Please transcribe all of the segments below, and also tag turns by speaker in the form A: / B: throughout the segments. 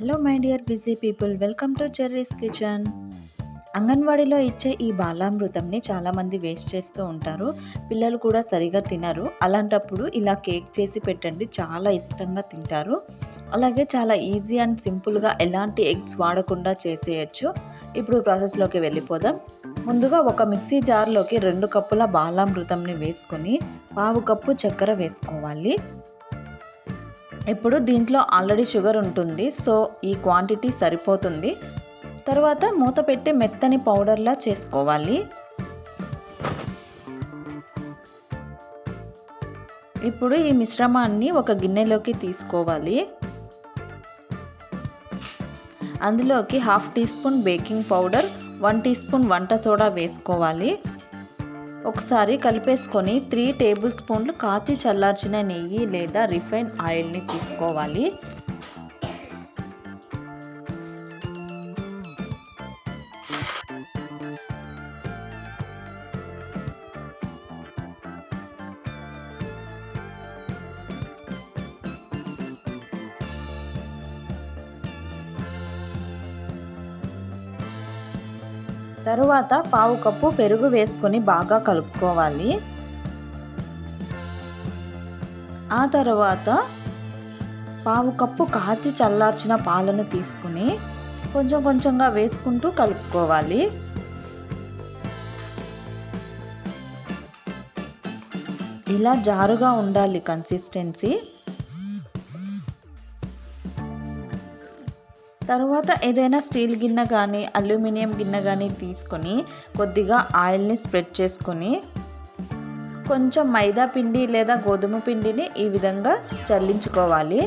A: Hello my dear busy people welcome to Cherry's kitchen అంగన్వాడీలో ఇచ్చే ఈ బాలామృతంని చాలామంది వేస్ట్ చేస్తూ ఉంటారు. పిల్లలు కూడా సరిగా తినరు. అలాంటప్పుడు ఇలా కేక్ చేసి పెట్టండి. చాలా ఇష్టంగా తింటారు. అలాగే చాలా ఈజీ అండ్ సింపుల్గా ఎలాంటి ఎగ్స్ వాడకుండా చేసేయచ్చు. ఇప్పుడు ప్రాసెస్లోకి వెళ్ళిపోదాం. ముందుగా ఒక మిక్సీ జార్లోకి రెండు కప్పుల బాలామృతంని వేసుకొని పావు కప్పు చక్కెర వేసుకోవాలి. ఇప్పుడు దీంట్లో ఆల్రెడీ షుగర్ ఉంటుంది సో ఈ క్వాంటిటీ సరిపోతుంది. తర్వాత మూత పెట్టి మెత్తని పౌడర్లా చేసుకోవాలి. ఇప్పుడు ఈ మిశ్రమాన్ని ఒక గిన్నెలోకి తీసుకోవాలి. అందులోకి half teaspoon baking powder one teaspoon వంట సోడా వేసుకోవాలి. ఒకసారి కలిపేసుకొని త్రీ టేబుల్ స్పూన్లు కాచి చల్లార్చిన నెయ్యి లేదా రిఫైన్ ఆయిల్ని తీసుకోవాలి. తరువాత పావు కప్పు పెరుగు వేసుకొని బాగా కలుపుకోవాలి. ఆ తర్వాత పావు కప్పు కాచి చల్లార్చిన పాలను తీసుకుని కొంచెం కొంచెంగా వేసుకుంటూ కలుపుకోవాలి. ఇలా జారుగా ఉండాలి కన్సిస్టెన్సీ తర్వాత ఏదైనా స్టీల్ గిన్నె కానీ అల్యూమినియం గిన్నె కానీ తీసుకొని కొద్దిగా ఆయిల్ని స్ప్రెడ్ చేసుకొని కొంచెం మైదా పిండి లేదా గోధుమ పిండిని ఈ విధంగా చల్లించుకోవాలి.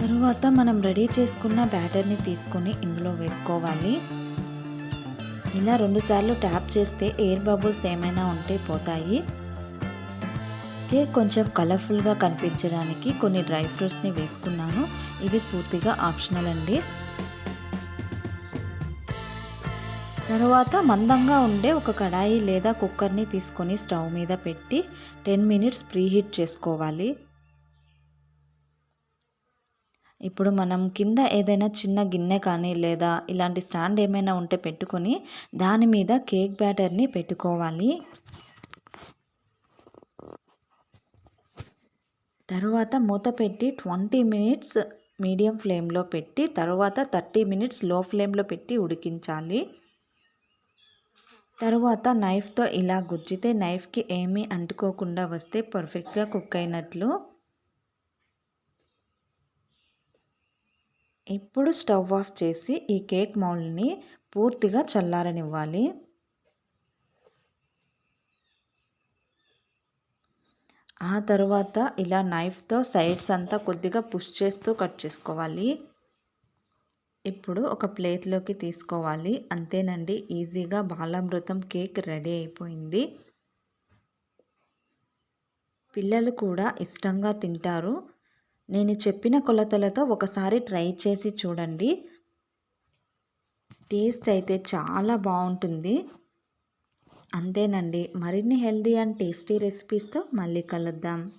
A: తరువాత మనం రెడీ చేసుకున్న బ్యాటర్ని తీసుకొని ఇందులో వేసుకోవాలి. ఇలా రెండుసార్లు ట్యాప్ చేస్తే ఎయిర్ బబుల్స్ ఏమైనా ఉంటే పోతాయి. కేక్ కొంచెం కలర్ఫుల్గా కనిపించడానికి కొన్ని డ్రై ఫ్రూట్స్ని వేసుకున్నాను. ఇది పూర్తిగా ఆప్షనల్ అండి. తర్వాత మందంగా ఉండే ఒక కడాయి లేదా కుక్కర్ని తీసుకొని స్టవ్ మీద పెట్టి టెన్ మినిట్స్ ప్రీహీట్ చేసుకోవాలి. ఇప్పుడు మనం కింద ఏదైనా చిన్న గిన్నె కానీ లేదా ఇలాంటి స్టాండ్ ఏమైనా ఉంటే పెట్టుకొని దాని మీద కేక్ బ్యాటర్ని పెట్టుకోవాలి. తర్వాత మూత పెట్టి ట్వంటీ మినిట్స్ మీడియం ఫ్లేమ్లో పెట్టి తర్వాత థర్టీ మినిట్స్లో ఫ్లేమ్లో పెట్టి ఉడికించాలి. తర్వాత నైఫ్తో ఇలా గుజ్జితే నైఫ్కి ఏమీ అంటుకోకుండా వస్తే పర్ఫెక్ట్గా కుక్ అయినట్లు ఇప్పుడు స్టవ్ ఆఫ్ చేసి ఈ కేక్ మౌల్డ్ని పూర్తిగా చల్లారనివ్వాలి. ఆ తర్వాత ఇలా నైఫ్తో సైడ్స్ అంతా కొద్దిగా పుష్ చేస్తూ కట్ చేసుకోవాలి. ఇప్పుడు ఒక ప్లేట్లోకి తీసుకోవాలి. అంతేనండి ఈజీగా బాలామృతం కేక్ రెడీ అయిపోయింది. పిల్లలు కూడా ఇష్టంగా తింటారు. నేను చెప్పిన కొలతలతో ఒకసారి ట్రై చేసి చూడండి. టేస్ట్ అయితే చాలా బాగుంటుంది. అంతేనండి. మరిన్ని హెల్దీ అండ్ టేస్టీ రెసిపీస్తో మళ్ళీ కలుద్దాం.